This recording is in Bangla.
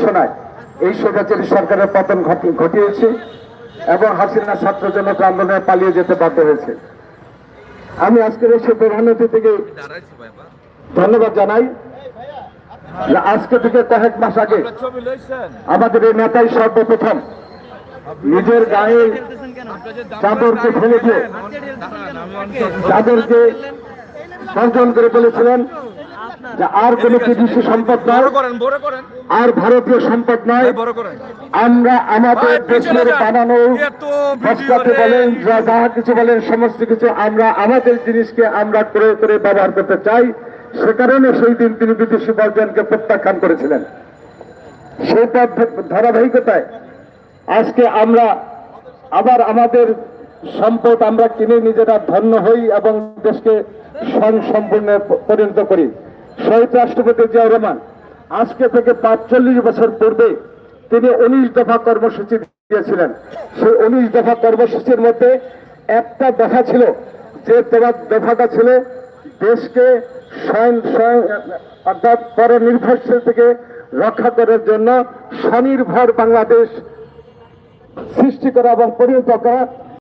শোনায়। এই স্বৈরাচারী সরকারের পতন ঘটি- ঘটিয়েছে এবং হাসিনা ছাত্র জনতা আন্দোলনে পালিয়ে যেতে বাধ্য হয়েছে। আমি আজকের এসে প্রধানমন্ত্রী থেকে ধন্যবাদ জানাই। আজকে থেকে কয়েক মাস আগে আমাদের এই নেতাই সর্বপ্রথম নিজের গায়ে চাদরকে ফেলে দিয়ে চাদরকে বর্জন করে বলেছিলেন যে আর কোনো কৃষি সম্পদ নয় আর ভারতীয় সম্পদ নয়। করেন। আমরা আমাদের দেশের বানানো বস্তাতে বলেন যা যা কিছু বলেন সমস্ত কিছু আমরা আমাদের জিনিসকে আমরা করে করে ব্যবহার করতে চাই। সে কারণে সেই দিন তিনি বিদেশি বর্জনকে প্রত্যাখ্যান করেছিলেন। সেই ধারাবাহিকতায় আজকে আমরা আবার আমাদের সম্পদ আমরা কিনে নিজেরা ধন্য হই এবং দেশকে স্বয়ং সম্পূর্ণ পরিণত করি। শহীদ রাষ্ট্রপতি জিয়াউর রহমান, আজকে থেকে পাঁচচল্লিশ বছর পূর্বে তিনি উনিশ দফা কর্মসূচি দিয়েছিলেন। সেই উনিশ দফা কর্মসূচির মধ্যে একটা দফা ছিল যে তোমার দফাটা ছিল দেশকে স্বয়ং স্বয়ং অর্থাৎ পরনির্ভরশীল থেকে রক্ষা করার জন্য স্বনির্ভর বাংলাদেশ সৃষ্টি করা এবং পরিণত করা।